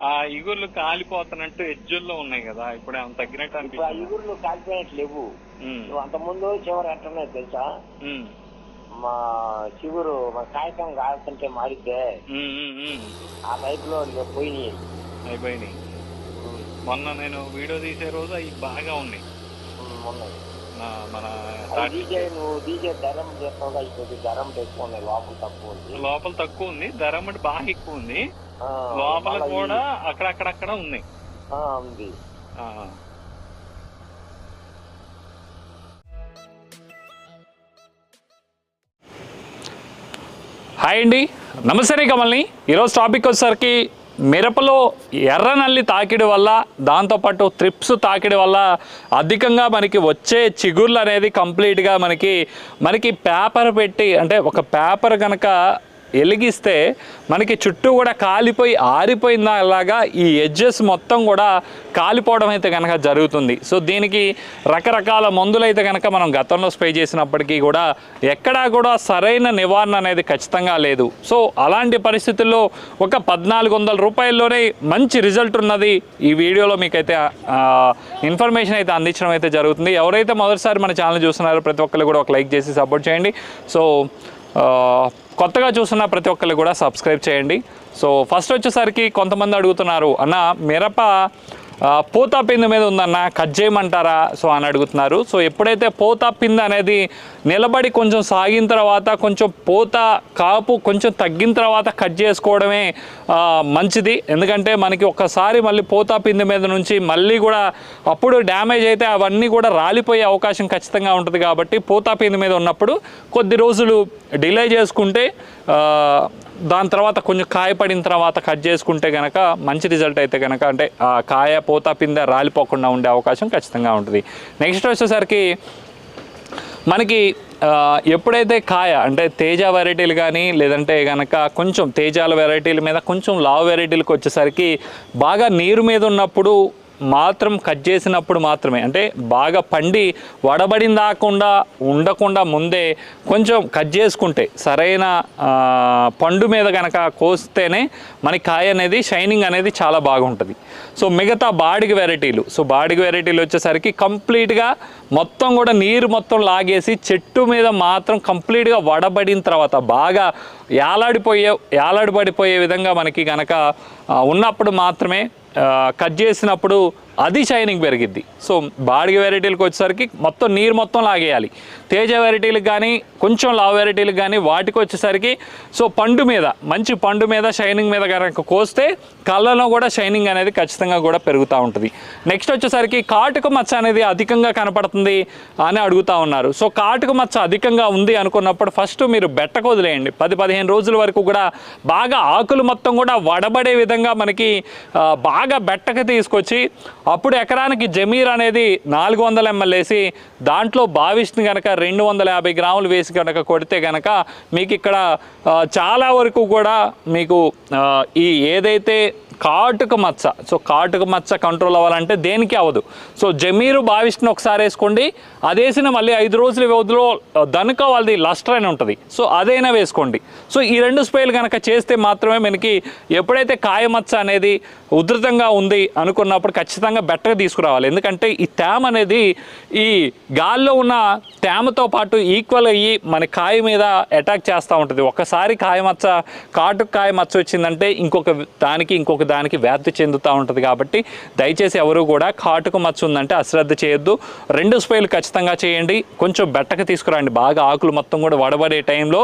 ఆ ఇగుర్లు కాలిపోతున్నట్టు ఎజ్జుల్లో ఉన్నాయి కదా ఇప్పుడు ఏమైనా తగ్గినట్టు ఇప్పుడు ఆ అనిపిస్తుంది. ఇగుర్లు కాలిపోయినట్లు లేవు. నువ్వు అంత ముందు చివరి ఎట్టున్నాయి తెలుసా? మా చిగురు మా కాగితం కాల్తుంటే మారితే ఆ టైప్లో పోయినాయి. అయిపోయినాయి. మొన్న నేను వీడియో తీసే రోజు అవి బాగా ఉన్నాయి. ఉమ్, ఉన్నాయి. నా- మన అది డీజే నువ్వు డీజే ధరం చేస్తావు ఇప్పుడు ధరం ఎక్కువ ఉన్నాయి లోపల తక్కువ ఉంది. లోపల తక్కువ ఉంది ధర మటు బాగా ఎక్కువ ఉంది. లోపల కూడా అక్కడక్కడక్కడ ఉంది. ఆ. హాయ్ అండి. నమస్తే కమల్ని. ఈరోజు టాపిక్ వచ్చేసరికి మిరపలో ఎర్ర నల్లి తాకిడి వల్ల దాంతోపాటు త్రిప్స్ తాకిడి వల్ల అధికంగా మనకి వచ్చే చిగుర్లు అనేది కంప్లీట్గా మనకి మనకి పేపర్ పెట్టి అంటే ఒక పేపర్ కనుక వెలిగిస్తే మనకి చుట్టూ కూడా కాలిపోయి ఆరిపోయిందా అలాగా ఈ ఎడ్జెస్ మొత్తం కూడా కాలిపోవడం అయితే కనుక జరుగుతుంది. సో దీనికి రకరకాల మందులు అయితే కనుక మనం గతంలో స్ప్రే చేసినప్పటికీ కూడా ఎక్కడా కూడా సరైన నివారణ అనేది ఖచ్చితంగా లేదు. సో అలాంటి పరిస్థితుల్లో ఒక పద్నాలుగు వందల రూపాయల్లోనే మంచి రిజల్ట్ ఉన్నది. ఈ వీడియోలో మీకైతే ఇన్ఫర్మేషన్ అయితే అందించడం అయితే జరుగుతుంది. ఎవరైతే మొదటిసారి మన ఛానల్ చూస్తున్నారో ప్రతి ఒక్కరు కూడా ఒక లైక్ చేసి సపోర్ట్ చేయండి. సో కొత్తగా చూస్తున్న ప్రతి ఒక్కరు కూడా సబ్స్క్రైబ్ చేయండి. సో ఫస్ట్ వచ్చేసరికి కొంతమంది అడుగుతున్నారు అన్న మిరప పూత పిండి మీద ఉందన్న కట్ చేయమంటారా? సో అని అడుగుతున్నారు. సో ఎప్పుడైతే పూత పిండి అనేది నిలబడి కొంచెం సాగిన తర్వాత కొంచెం పూత కాపు కొంచెం తగ్గిన తర్వాత కట్ చేసుకోవడమే మంచిది. ఎందుకంటే మనకి ఒక్కసారి మళ్ళీ పూత పిండి మీద నుంచి మళ్ళీ కూడా అప్పుడు డ్యామేజ్ అయితే అవన్నీ కూడా రాలిపోయే అవకాశం ఖచ్చితంగా ఉంటుంది కాబట్టి పూత పిండి మీద ఉన్నప్పుడు కొద్ది రోజులు డిలే చేసుకుంటే దాని తర్వాత కొంచెం కాయ పడిన తర్వాత కట్ చేసుకుంటే కనుక మంచి రిజల్ట్ అయితే కనుక అంటే ఆ కాయ పూత పిందె రాలిపోకుండా ఉండే అవకాశం ఖచ్చితంగా ఉంటుంది. నెక్స్ట్ వచ్చేసరికి మనకి ఎప్పుడైతే కాయ అంటే తేజ వెరైటీలు కానీ లేదంటే కనుక కొంచెం తేజాల వెరైటీల మీద కొంచెం లావ్ వెరైటీలకు వచ్చేసరికి బాగా నీరు మీద ఉన్నప్పుడు మాత్రం కట్ చేసినప్పుడు మాత్రమే. అంటే బాగా పండి వడబడిన దాకుండా ఉండకుండా ముందే కొంచెం కట్ చేసుకుంటే సరైన పండు మీద కనుక కోస్తేనే మనకి కాయ అనేది షైనింగ్ అనేది చాలా బాగుంటుంది. సో మిగతా బాడిగ వెరైటీలు. సో బాడిగ వెరైటీలు వచ్చేసరికి కంప్లీట్గా మొత్తం కూడా నీరు మొత్తం లాగేసి చెట్టు మీద మాత్రం కంప్లీట్గా వడబడిన తర్వాత బాగా యాలాడిపోయే యాలాడిపడిపోయే విధంగా మనకి కనుక ఉన్నప్పుడు మాత్రమే కట్ చేసినప్పుడు అది షైనింగ్ పెరిగిద్ది. సో బాడిగ వెరైటీలకు వచ్చేసరికి మొత్తం నీరు మొత్తం లాగేయాలి. తేజ వెరైటీలకు కానీ కొంచెం లావ్ వెరైటీలకు కానీ వాటికి వచ్చేసరికి సో పండు మీద మంచి పండు మీద షైనింగ్ మీద కనుక కోస్తే కళ్ళలో కూడా షైనింగ్ అనేది ఖచ్చితంగా కూడా పెరుగుతూ ఉంటుంది. నెక్స్ట్ వచ్చేసరికి కాటుక మచ్చ అనేది అధికంగా కనపడుతుంది అని అడుగుతా ఉన్నారు. సో కాటుక మచ్చ అధికంగా ఉంది అనుకున్నప్పుడు ఫస్ట్ మీరు బెట్టకు వదిలేయండి పది పదిహేను రోజుల వరకు కూడా బాగా ఆకులు మొత్తం కూడా వడబడే విధంగా మనకి బాగా బెట్టకు తీసుకొచ్చి అప్పుడు ఎకరానికి జమీర్ అనేది నాలుగు వందల ఎంఎల్ వేసి దాంట్లో బావిష్ని కనుక రెండు వందల యాభై గ్రాములు వేసి కనుక కొడితే కనుక మీకు ఇక్కడ చాలా వరకు కూడా మీకు ఈ ఏదైతే కాటుక మచ్చ. సో కాటుక మచ్చ కంట్రోల్ అవ్వాలంటే దేనికి అవ్వదు. సో జమీరు బావిష్ని ఒకసారి వేసుకోండి. అది వేసిన మళ్ళీ ఐదు రోజుల వ్యవధిలో దనుక వాళ్ళది లస్టర్ అని ఉంటుంది. సో అదైనా వేసుకోండి. సో ఈ రెండు స్ప్రేలు కనుక చేస్తే మాత్రమే మనకి ఎప్పుడైతే కాయ మచ్చ అనేది ఉధృతంగా ఉంది అనుకున్నప్పుడు ఖచ్చితంగా బెట్టగా తీసుకురావాలి. ఎందుకంటే ఈ తేమ అనేది ఈ గాల్లో ఉన్న తేమతో పాటు ఈక్వల్ అయ్యి మన కాయ మీద అటాక్ చేస్తూ ఉంటుంది. ఒకసారి కాయ మచ్చ కాటుకు కాయ మచ్చ వచ్చిందంటే ఇంకొక దానికి ఇంకొక దానికి వ్యాప్తి చెందుతూ ఉంటుంది కాబట్టి దయచేసి ఎవరు కూడా కాటుకు మచ్చ ఉందంటే అశ్రద్ధ చేయొద్దు. రెండు స్ప్రేలు ఖచ్చితంగా చేయండి. కొంచెం బెట్టకు తీసుకురండి. బాగా ఆకులు మొత్తం కూడా వడబడే టైంలో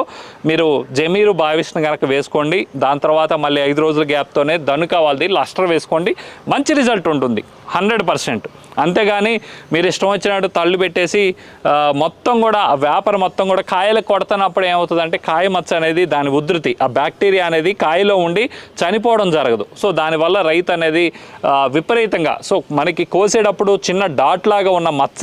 మీరు జమీరు భావిష్ను కనుక వేసుకోండి. దాని తర్వాత మళ్ళీ ఐదు రోజుల గ్యాప్తోనే దనుక వాళ్ళది లస్టర్ వేసుకోండి. మంచి రిజల్ట్ ఉంటుంది. Hundred percent. అంతేగాని మీరు ఇష్టం వచ్చినట్టు తళ్ళు పెట్టేసి మొత్తం కూడా ఆ వ్యాపారం మొత్తం కూడా కాయలకు కొడుతున్నప్పుడు ఏమవుతుందంటే కాయ మచ్చ అనేది దాని ఉధృతి ఆ బ్యాక్టీరియా అనేది కాయలో ఉండి చనిపోవడం జరగదు. సో దానివల్ల రైతు అనేది విపరీతంగా సో మనకి కోసేటప్పుడు చిన్న డాట్ లాగా ఉన్న మచ్చ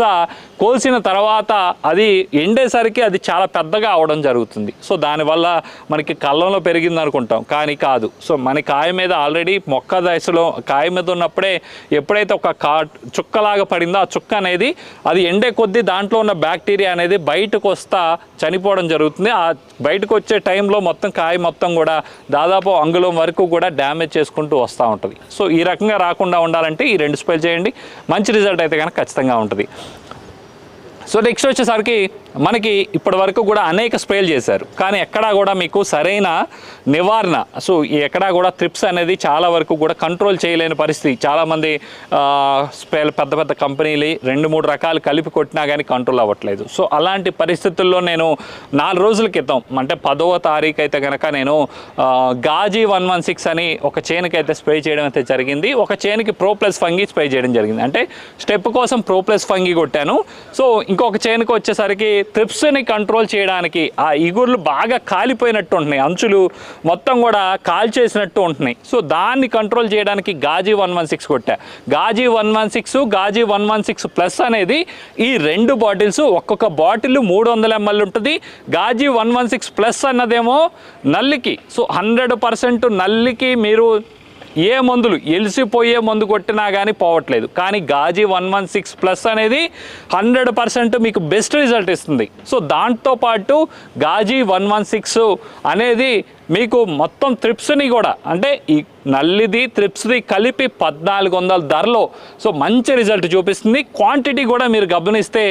కోసిన తర్వాత అది ఎండేసరికి అది చాలా పెద్దగా అవడం జరుగుతుంది. సో దానివల్ల మనకి కళ్ళంలో పెరిగింది అనుకుంటాం కానీ కాదు. సో మన కాయ మీద ఆల్రెడీ మొక్క దశలో కాయ మీద ఉన్నప్పుడే ఎప్పుడైతే ఏదైతే ఒక కా చుక్కలాగా పడిందో ఆ చుక్క అనేది అది ఎండే కొద్దీ దాంట్లో ఉన్న బ్యాక్టీరియా అనేది బయటకు వస్తా చనిపోవడం జరుగుతుంది. ఆ బయటకు వచ్చే టైంలో మొత్తం కాయ మొత్తం కూడా దాదాపు అంగుళం వరకు కూడా డ్యామేజ్ చేసుకుంటూ వస్తూ ఉంటుంది. సో ఈ రకంగా రాకుండా ఉండాలంటే ఈ రెండు స్ప్రే చేయండి. మంచి రిజల్ట్ అయితే కనుక ఖచ్చితంగా ఉంటుంది. సో నెక్స్ట్ వచ్చేసరికి మనకి ఇప్పటి వరకు కూడా అనేక స్ప్రేలు చేశారు. కానీ ఎక్కడా కూడా మీకు సరైన నివారణ. సో ఎక్కడా కూడా త్రిప్స్ అనేది చాలా వరకు కూడా కంట్రోల్ చేయలేని పరిస్థితి. చాలామంది స్ప్రే పెద్ద పెద్ద కంపెనీలు రెండు మూడు రకాలు కలిపి కొట్టినా కానీ కంట్రోల్ అవ్వట్లేదు. సో అలాంటి పరిస్థితుల్లో నేను నాలుగు రోజుల క్రితం అంటే పదవ తారీఖు అయితే కనుక నేను గాజీ వన్ వన్ సిక్స్ అని ఒక చేనుకి అయితే స్ప్రే చేయడం అయితే జరిగింది. ఒక చేనుకి ప్రో ప్లస్ ఫంగి స్ప్రే చేయడం జరిగింది. అంటే స్టెప్ కోసం ప్రో ప్లస్ ఫంగి కొట్టాను. సో ఇంకొక చేనుకు వచ్చేసరికి త్రిప్స్ని కంట్రోల్ చేయడానికి ఆ ఇగుర్లు బాగా కాలిపోయినట్టు ఉంటున్నాయి. అంచులు మొత్తం కూడా కాల్చేసినట్టు ఉంటున్నాయి. సో దాన్ని కంట్రోల్ చేయడానికి గాజీ వన్ వన్ సిక్స్ కొట్టా. గాజీ వన్ వన్ సిక్స్ గాజీ వన్ వన్ సిక్స్ ప్లస్ అనేది ఈ రెండు బాటిల్స్ ఒక్కొక్క బాటిల్ మూడు వందల ఎంఎల్ ఉంటుంది. Gazi one one six plus అన్నదేమో నల్లికి. సో హండ్రెడ్ పర్సెంట్ నల్లికి మీరు ఏ మందులు ఎలిసిపోయే మందు కొట్టినా కానీ పోవట్లేదు. కానీ Ghazi one one six plus అనేది హండ్రెడ్ పర్సెంట్ మీకు బెస్ట్ రిజల్ట్ ఇస్తుంది. సో దాంతో పాటు గాజీ వన్ వన్ సిక్స్ అనేది మీకు మొత్తం త్రిప్స్ని కూడా అంటే ఈ నల్లిది త్రిప్స్ది కలిపి పద్నాలుగు వందల ధరలో సో మంచి రిజల్ట్ చూపిస్తుంది. క్వాంటిటీ కూడా మీరు గమనిస్తే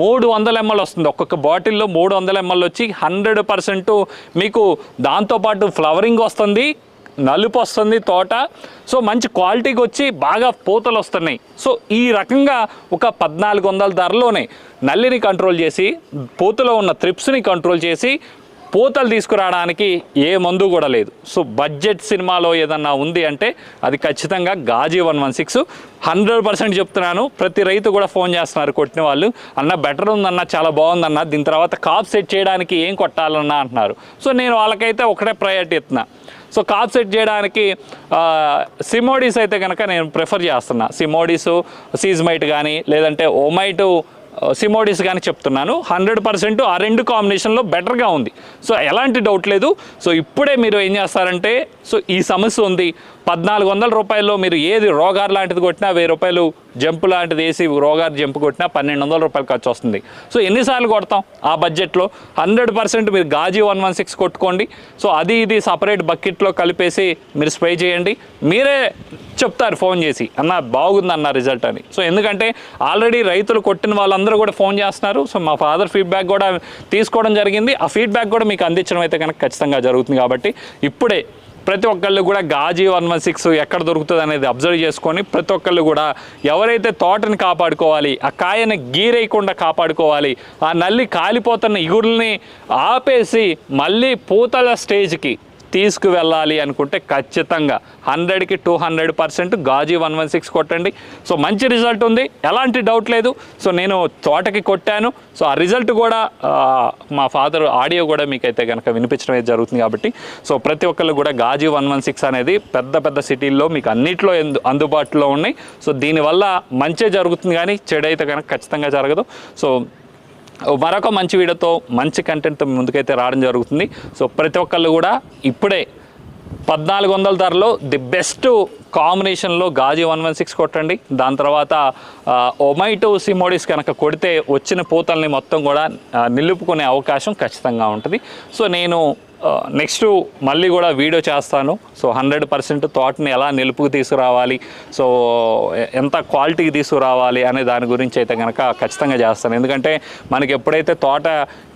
మూడు వందల ఎంఎల్ వస్తుంది. ఒక్కొక్క బాటిల్లో మూడు వందల ఎంఎల్ వచ్చి హండ్రెడ్ పర్సెంట్ మీకు దాంతోపాటు ఫ్లవరింగ్ వస్తుంది. నలుపు వస్తుంది తోట. సో మంచి క్వాలిటీకి వచ్చి బాగా పూతలు వస్తున్నాయి సో ఈ రకంగా ఒక పద్నాలుగు వందల ధరలోనే నల్లిని కంట్రోల్ చేసి పూతలో ఉన్న త్రిప్స్ని కంట్రోల్ చేసి పూతలు తీసుకురావడానికి ఏ మందు కూడా లేదు. సో బడ్జెట్ సినిమాలో ఏదన్నా ఉంది అంటే అది ఖచ్చితంగా Ghazi one one six. Hundred percent చెప్తున్నాను. ప్రతి రైతు కూడా ఫోన్ చేస్తున్నారు కొట్టిన వాళ్ళు. అన్న బెటర్ ఉందన్న చాలా బాగుందన్న దీని తర్వాత కాప్ సెట్ చేయడానికి ఏం కొట్టాలన్నా అంటున్నారు. సో నేను వాళ్ళకైతే ఒకటే ప్రయారిటీ ఇస్తున్నా. సో కాప్ సెట్ చేయడానికి సిమోడీస్ అయితే కనుక నేను ప్రిఫర్ చేస్తున్నా. సిమోడీస్ సీజ్మైట్ కానీ లేదంటే ఓమైట్ సిమోడీస్ కానీ చెప్తున్నాను. హండ్రెడ్ పర్సెంట్ ఆ రెండు కాంబినేషన్లో బెటర్గా ఉంది. సో ఎలాంటి డౌట్ లేదు. సో ఇప్పుడే మీరు ఏం చేస్తారంటే సో ఈ సమస్య ఉంది. పద్నాలుగు వందల రూపాయల్లో మీరు ఏది రోగార్ లాంటిది కొట్టినా వెయ్యి రూపాయలు జంప్ లాంటిది వేసి రోగార్ జంప్ కొట్టినా పన్నెండు వందల రూపాయలు ఖర్చు వస్తుంది. సో ఎన్నిసార్లు కొడతాం ఆ బడ్జెట్లో? హండ్రెడ్ పర్సెంట్ మీరు గాజీ వన్ వన్ సిక్స్ కొట్టుకోండి. సో అది ఇది సపరేట్ బకెట్లో కలిపేసి మీరు స్ప్రే చేయండి. మీరే చెప్తారు ఫోన్ చేసి అన్న బాగుంది అన్న రిజల్ట్ అని. సో ఎందుకంటే ఆల్రెడీ రైతులు కొట్టిన వాళ్ళందరూ కూడా ఫోన్ చేస్తున్నారు. సో మా ఫాదర్ ఫీడ్బ్యాక్ కూడా తీసుకోవడం జరిగింది. ఆ ఫీడ్బ్యాక్ కూడా మీకు అందించడం అయితే కనుక ఖచ్చితంగా జరుగుతుంది కాబట్టి ఇప్పుడే ప్రతి ఒక్కళ్ళు కూడా గాజీ వన్ వన్ సిక్స్ ఎక్కడ దొరుకుతుంది అనేది అబ్జర్వ్ చేసుకొని ప్రతి ఒక్కళ్ళు కూడా ఎవరైతే తోటని కాపాడుకోవాలి ఆ కాయని గీరేయకుండా కాపాడుకోవాలి ఆ నల్లి కాలిపోతున్న ఇగురుల్ని ఆపేసి మళ్ళీ పూతల స్టేజ్కి తీసుకువెళ్ళాలి అనుకుంటే ఖచ్చితంగా హండ్రెడ్కి టూ హండ్రెడ్ పర్సెంట్ గాజీ వన్ వన్ సిక్స్ కొట్టండి. సో మంచి రిజల్ట్ ఉంది. ఎలాంటి డౌట్ లేదు. సో నేను తోటకి కొట్టాను. సో ఆ రిజల్ట్ కూడా మా ఫాదర్ ఆడియో కూడా మీకైతే కనుక వినిపించడం అయితే జరుగుతుంది కాబట్టి సో ప్రతి ఒక్కళ్ళు కూడా గాజీ వన్ వన్ సిక్స్ అనేది పెద్ద పెద్ద సిటీల్లో మీకు అన్నిట్లో ఎందు- అందుబాటులో ఉన్నాయి. సో దీనివల్ల మంచే జరుగుతుంది కానీ చెడు అయితే కనుక ఖచ్చితంగా జరగదు. సో మరొక మంచి వీడియోతో మంచి కంటెంట్తో ముందుకైతే రావడం జరుగుతుంది. సో ప్రతి ఒక్కళ్ళు కూడా ఇప్పుడే పద్నాలుగు వందల ధరలో ది బెస్ట్ కాంబినేషన్లో గాజీ వన్ వన్ సిక్స్ కొట్టండి. దాని తర్వాత ఒమైటో సిమోడిస్ కనుక కొడితే వచ్చిన పూతల్ని మొత్తం కూడా నిలుపుకునే అవకాశం ఖచ్చితంగా ఉంటుంది. సో నేను నెక్స్ట్ మళ్ళీ కూడా వీడియో చేస్తాను. సో హండ్రెడ్ పర్సెంట్ తోటని ఎలా నిలుపుకు తీసుకురావాలి సో ఎంత క్వాలిటీకి తీసుకురావాలి అనే దాని గురించి అయితే కనుక ఖచ్చితంగా చేస్తాను. ఎందుకంటే మనకి ఎప్పుడైతే తోట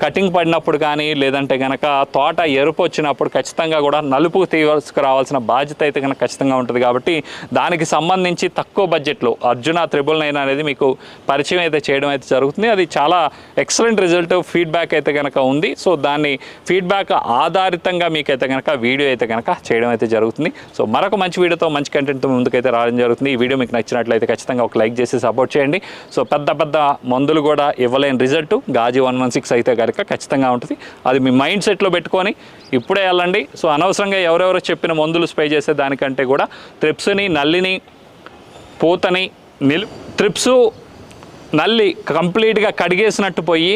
కటింగ్ పడినప్పుడు కానీ లేదంటే కనుక తోట ఎరుపు వచ్చినప్పుడు ఖచ్చితంగా కూడా నలుపుకు తీసుకురావాల్సిన బాధ్యత అయితే కనుక ఖచ్చితంగా ఉంటుంది. కాబట్టి దానికి సంబంధించి తక్కువ బడ్జెట్లో అర్జున త్రిబుల్ నైన్ అనేది మీకు పరిచయం అయితే చేయడం అయితే జరుగుతుంది. అది చాలా ఎక్సలెంట్ రిజల్ట్ ఫీడ్బ్యాక్ అయితే కనుక ఉంది. సో దాన్ని ఫీడ్బ్యాక్ ఆధారితంగా మీకైతే కనుక వీడియో అయితే కనుక చేయడం అయితే జరుగుతుంది. సో మరొక మంచి వీడియోతో మంచి కంటెంట్తో ముందుకైతే రావడం జరుగుతుంది. ఈ వీడియో మీకు నచ్చినట్లయితే ఖచ్చితంగా ఒక లైక్ చేసి సపోర్ట్ చేయండి. సో పెద్ద పెద్ద మందులు కూడా ఇవ్వలేని రిజల్ట్ గాజీ వన్ వన్ సిక్స్ అయితే కనుక ఖచ్చితంగా ఉంటుంది. అది మీ మైండ్ సెట్లో పెట్టుకొని ఇప్పుడే వెళ్ళండి. సో అనవసరంగా ఎవరెవరో చెప్పిన మందులు స్ప్రే చేసే దానికంటే కూడా త్రిప్స్ని నల్లిని పూతని నిలు త్రిప్సు నల్లి కంప్లీట్గా కడిగేసినట్టు పోయి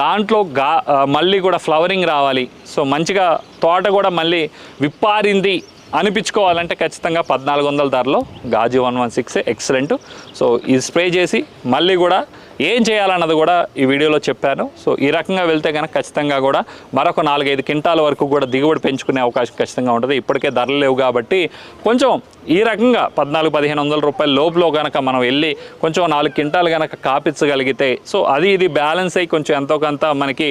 దాంట్లో గా మళ్ళీ కూడా ఫ్లవరింగ్ రావాలి. సో మంచిగా తోట కూడా మళ్ళీ విప్పారింది అనిపించుకోవాలంటే ఖచ్చితంగా పద్నాలుగు వందల ధరలో గాజు one one six excellent. So ఇది స్ప్రే చేసి మళ్ళీ కూడా ఏం చేయాలన్నది కూడా ఈ వీడియోలో చెప్పాను. సో ఈ రకంగా వెళ్తే కనుక ఖచ్చితంగా కూడా మరొక నాలుగైదు క్వింటాల వరకు కూడా దిగుబడి పెంచుకునే అవకాశం ఖచ్చితంగా ఉంటుంది. ఇప్పటికే ధరలు లేవు కాబట్టి కొంచెం ఈ రకంగా పద్నాలుగు పదిహేను వందల రూపాయల లోపులో కనుక మనం వెళ్ళి కొంచెం నాలుగు క్వింటాలు కనుక కాపించగలిగితే సో అది ఇది బ్యాలెన్స్ అయ్యి కొంచెం ఎంతో కొంత మనకి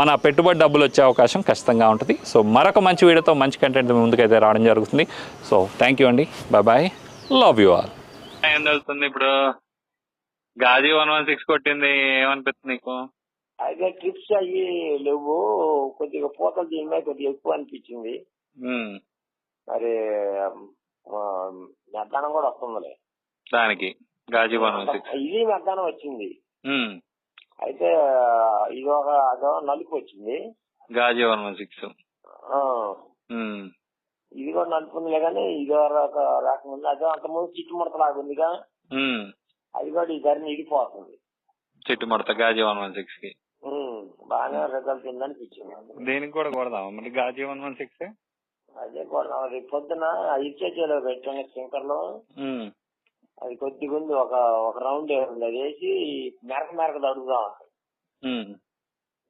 మన పెట్టుబడి డబ్బులు వచ్చే అవకాశం ఖచ్చితంగా ఉంటుంది. సో మరొక మంచి వీడియోతో మంచి కంటెంట్ ముందుకైతే రావడం జరుగుతుంది. సో థ్యాంక్ యూ అండి. Bye bye love you all ఏం తెలుస్తుంది ఇప్పుడు? గాజీ వన్ వన్ సిక్స్ కొట్టింది ఏమనిపిస్తుంది నీకు? అయితే ట్రిప్స్ అయ్యి లేవు కొద్దిగా పూతలు దీని మీద కొద్దిగా ఎక్కువ అనిపించింది. మరి మధ్యాహ్నం కూడా వస్తుందిలే. దానికి గాజీ వన్ వన్ సిక్స్. ఇది మధ్యాహ్నం వచ్చింది. అయితే ఇది ఒక అదో నలుపు వచ్చింది. గాజీ వన్ వన్ సిక్స్. ఇది కూడా నలుపు ఉందిలే కానీ ఇది ఒక రకం ఉంది అదే అంతకుముందు చిట్టుముడత లాగా ఉందిగా. ఉమ్. అది కూడా ఈ ధరని ఇడిపోతుంది చెట్టు మడత గాజీ వన్ వన్ సిక్స్కి. బాగానే రిజల్ట్ ఉందనిపించింది దేనికి కూడా కొడదామా మరి గాజీ వన్ వన్ సిక్స్ అదే కూడా రేపు పొద్దున ఇచ్చేచేలో పెట్టాను స్ప్రింకర్లో అది కొద్దిగా ఉంది. ఒక ఒక రౌండ్ ఉంది అది వేసి మెరక మెరక తడుగుదాం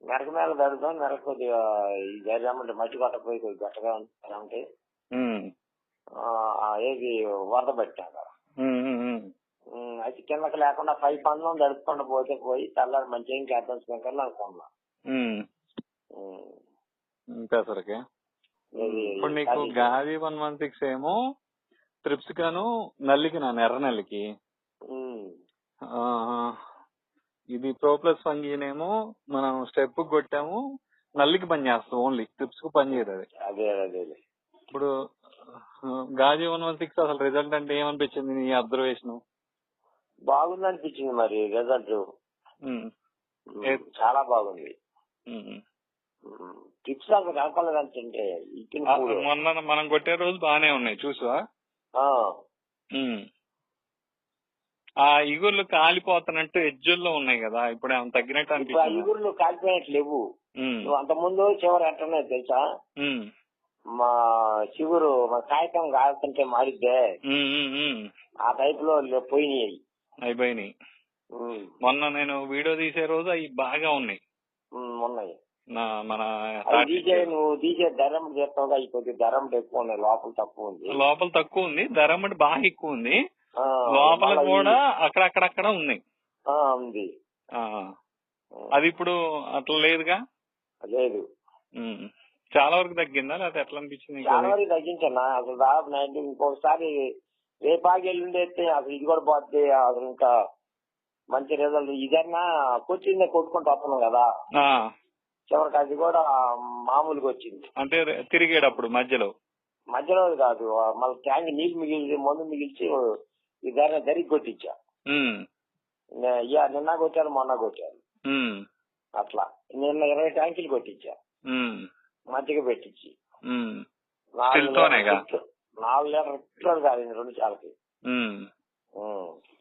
మెరక మెరక తడుగుదాం మెరక కొద్దిగా ఈ జరిగామంటే మట్టి కొట్టపోయి కొద్దిగా గట్టగా ఉంటే. ఏది వరద పెట్టాక ఉమ్, అయితే కిందకి లేకుండా పై పందం తడుపుకుండా పోతే పోయి తెల్లారి మంచిగా ఏం చేద్దాం స్ప్రింకర్లు అనుకున్నా ఇది ఇప్పుడు నీకు గాజీ వన్ వన్ సిక్స్ ఏమో ట్రిప్స్ గాను నల్లికి నా ఎర్ర నల్లికి. ఆ, ఇది ప్రో ప్లస్ ఫంగీనేమో మనం స్టెప్ కొట్టాము నల్లికి పని చేస్తాం ఓన్లీ ట్రిప్స్కు పని చేయదు అది. అదే అదే ఇప్పుడు ఆ, గాజీ వన్ వన్ సిక్స్ అసలు రిజల్ట్ అంటే ఏమనిపించింది నీ అబ్జర్వేషన్? బాగుంది అనిపించింది మరి రిజల్ట్ చాలా బాగుంది. టిప్స్ నాకు కనపడలేదంటే మొన్న మనం కొట్టే రోజు బాగానే ఉన్నాయి చూసావా? ఆ, ఇగుర్లు కాలిపోతున్నట్టు ఎజ్జుల్లో ఉన్నాయి కదా ఇప్పుడు ఏమైనా తగ్గినట్టు ఆ అనిపిస్తుంది ఇగురులు కాలిపోయినట్లు లేవు. నువ్వు అంత ముందు చివరి ఎట్టనే తెలుసా? మా చిగురు మా కాగితం కాలుతుంటే మారిద్దే. ఆ టైప్ లే- పోయినాయి. అయిపోయినాయి. మొన్న నేను వీడియో తీసే రోజు అవి బాగా ఉన్నాయి. మన నువ్వు ధరం ధరం ఎక్కువ ఉన్నాయి లోపల తక్కువ ఉంది. లోపల తక్కువ ఉంది ధర మటు బాగా ఎక్కువ ఉంది. లోపల కూడా అక్కడక్కడక్కడ ఉన్నాయి. ఆ, ఉంది. అది ఇప్పుడు అట్లా లేదుగా? లేదు. చాలా వరకు తగ్గిందా? లేకపోతే ఎట్లా అనిపించింది చాలా అది? వరకు తగ్గించన్నా అసలు దాదాపు నైన్టీ ఇంకొకసారి రేపాకి ఎల్లుండి అయితే అసలు ఇది కూడా పోతే అసలు ఇంకా మంచి రిజల్ట్ ఇదన్నా కొట్టిందే కొట్టుకుంటూ వస్తున్నాం కదా. చివరికి అది కూడా మామూలుగా వచ్చింది. అంటే తిరిగేటప్పుడు మధ్యలో. మధ్యలో కాదు మళ్ళీ ట్యాంక్ నీళ్ళు మిగిల్చి మందు మిగిల్చి ఈ ధర ధరికి కొట్టించా. ఇయ్య నిన్న కొట్టారు మొన్న కొట్టారు. అట్లా. నిన్న ఇరవై ట్యాంకులు కొట్టించా. మజ్జిగ పెట్టించి. నాలుగు? లీటర్ నాలుగు లీటర్ పెట్రోల్ కాదు రెండు చాలకి.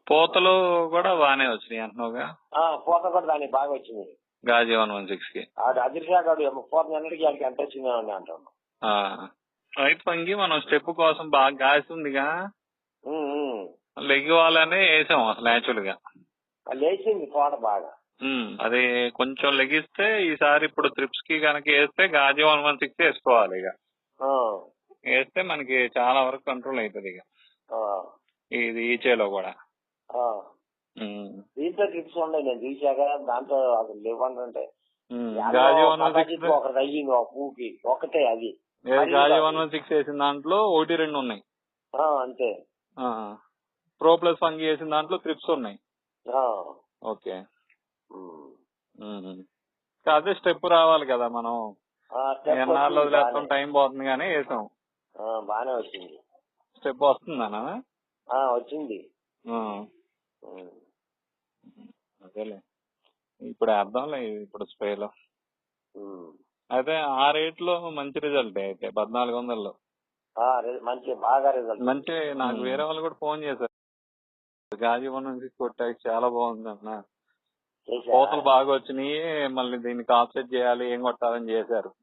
పూతలు కూడా బాగానే వచ్చినాయి అంటున్నావుగా? ఆ, పూత కూడా దానికి బాగా వచ్చింది గాజీ వన్ వన్ సిక్స్కి అది అదిరిసాగాడు పూత నిన్నటికి వాడికి ఎంత వచ్చిందో అని అంటాను ఆ. రైతు పంగి మనం స్టెప్ కోసం బాగా గాసి ఉందిగా ఉమ్, ఉమ్. లెగివాలనే వేసాం అసలు యాక్చువల్గా లేచింది పూట బాగా. అది కొంచెం లెగిస్తే ఈసారి ఇప్పుడు ట్రిప్స్కి కనుక వేస్తే గాజీ వన్ వన్ సిక్స్ వేసుకోవాలి ఇక. వేస్తే మనకి చాలా వరకు కంట్రోల్ అవుతుంది ఇక. ఆ, ఇది ఈ చేలో కూడా. దీంట్లో ట్రిప్స్ ఉన్నాయి. నేను చూశాక దాంట్లో అసలు లేవంటే ఉమ్, గాజీ వన్ వన్ సిక్స్ ఒకటి ఒక పువ్వుకి ఒకటే అది. గాజీ వన్ వన్ సిక్స్ వేసిన దాంట్లో ఒకటి రెండు ఉన్నాయి. అంతే. ప్రో ప్లస్ ఫంగి వేసిన దాంట్లో ట్రిప్స్ ఉన్నాయి. ఓకే. కాకపోతే స్టెప్ రావాలి కదా మనం. ఎన్నాళ్ళు వదిలేస్తాం. టైం పోతుంది కానీ వేసాం. ఆ, బాగానే వచ్చింది. స్టెప్ వస్తుందనా? ఆ, వచ్చింది. అదేలే. ఇప్పుడు అర్థంలే ఇప్పుడు స్ప్రేలో. అయితే ఆ రేట్లో మంచి రిజల్ట్ అయితే పద్నాలుగు వందల్లో. మంచి బాగా రిజల్ట్. మంచి నాకు వేరే వాళ్ళు కూడా ఫోన్ చేశారు. గాజీ వన్ నుంచి కొట్టాక చాలా బాగుంది అన్న? కోతలు బాగా వచ్చినాయి మళ్ళీ దీన్ని కాన్సెప్ట్ చేయాలి ఏం కొట్టాలని చేశారు.